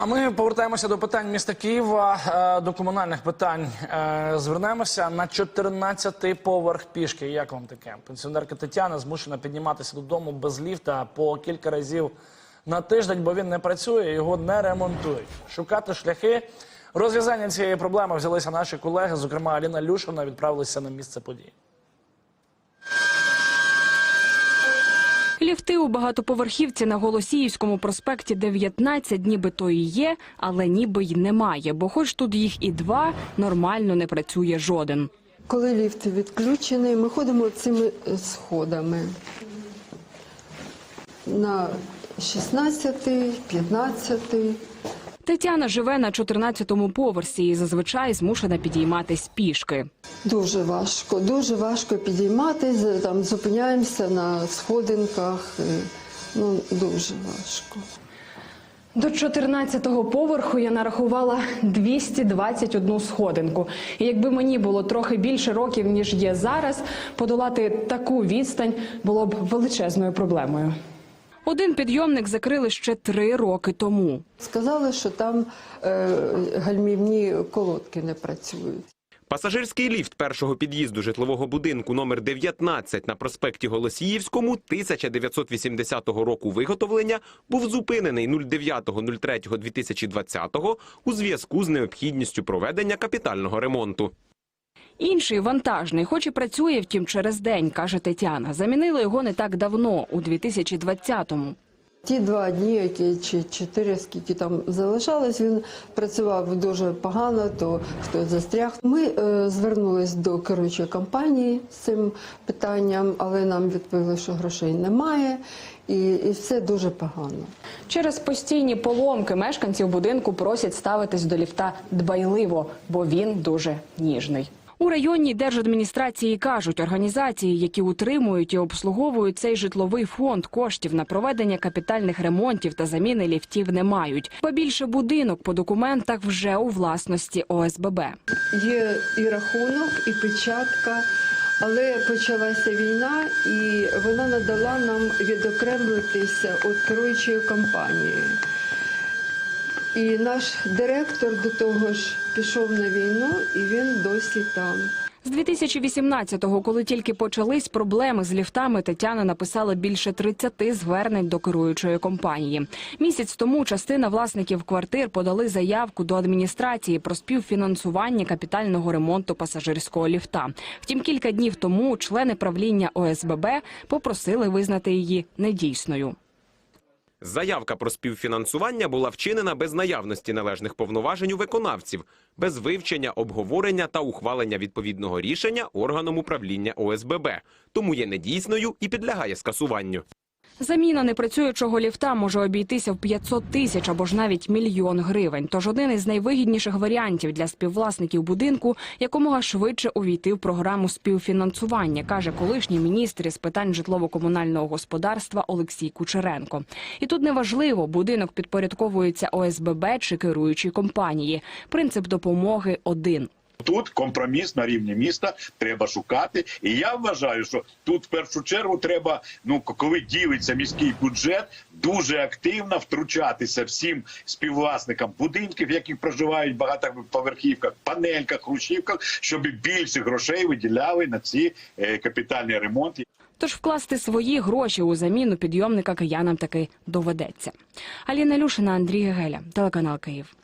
А ми повертаємося до питань міста Києва, е, до комунальних питань. Е, Звернемося на 14-й поверх пішки. Як вам таке? Пенсіонерка Тетяна змушена підніматися додому без ліфта по кілька разів на тиждень, бо він не працює, його не ремонтують. Шукати шляхи розв'язання цієї проблеми взялися наші колеги. Зокрема, Аліна Люшина відправилася на місце події. Ліфти у багатоповерхівці на Голосіївському проспекті 19 нібито і є, але ніби й немає, бо хоч тут їх і два, нормально не працює жоден. Коли ліфт відключений, ми ходимо цими е, сходами на 16, 15. Тетяна живе на 14-му поверсі і зазвичай змушена підійматись пішки. Дуже важко, дуже важко підійматися, там зупиняємося на сходинках. е, Ну, дуже важко. До 14-го поверху я нарахувала 221 сходинку. І якби мені було трохи більше років, ніж є зараз, подолати таку відстань було б величезною проблемою. Один підйомник закрили ще три роки тому. Сказали, що там е, гальмівні колодки не працюють. Пасажирський ліфт першого під'їзду житлового будинку номер 19 на проспекті Голосіївському 1980 року виготовлення був зупинений 09.03.2020 у зв'язку з необхідністю проведення капітального ремонту. Інший вантажний, хоч і працює, втім через день, каже Тетяна. Замінили його не так давно, у 2020-му. Ті два дні, які чи чотири, скільки там залишалось, він працював дуже погано, то хто застряг. Ми е, звернулись до керуючої компанії з цим питанням, але нам відповіли, що грошей немає, і, і все дуже погано. Через постійні поломки мешканців будинку просять ставитись до ліфта дбайливо, бо він дуже ніжний. У районній держадміністрації кажуть, організації, які утримують і обслуговують цей житловий фонд, коштів на проведення капітальних ремонтів та заміни ліфтів не мають. Побільше будинок по документах вже у власності ОСББ. Є і рахунок, і печатка, але почалася війна, і вона надала нам відокремитися від керуючої компанії. І наш директор до того ж пішов на війну, і він досі там. З 2018-го, коли тільки почались проблеми з ліфтами, Тетяна написала більше 30 звернень до керуючої компанії. Місяць тому частина власників квартир подали заявку до адміністрації про співфінансування капітального ремонту пасажирського ліфта. Втім, кілька днів тому члени правління ОСББ попросили визнати її недійсною. Заявка про співфінансування була вчинена без наявності належних повноважень у виконавців, без вивчення, обговорення та ухвалення відповідного рішення органом управління ОСББ, тому є недійсною і підлягає скасуванню. Заміна непрацюючого ліфта може обійтися в 500 тисяч або ж навіть мільйон гривень. Тож один із найвигідніших варіантів для співвласників будинку якомога швидше увійти в програму співфінансування, каже колишній міністр із питань житлово-комунального господарства Олексій Кучеренко. І тут неважливо, будинок підпорядковується ОСББ чи керуючій компанії. Принцип допомоги один. Тут компроміс на рівні міста треба шукати. І я вважаю, що тут в першу чергу треба, ну коли ділиться міський бюджет, дуже активно втручатися всім співвласникам будинків, в яких проживають багатоповерхівках, панельках, хрущівках, щоб більше грошей виділяли на ці е, капітальні ремонти. Тож вкласти свої гроші у заміну підйомника киянам таки доведеться. Аліна Люшина, Андрій Гегеля, телеканал Київ.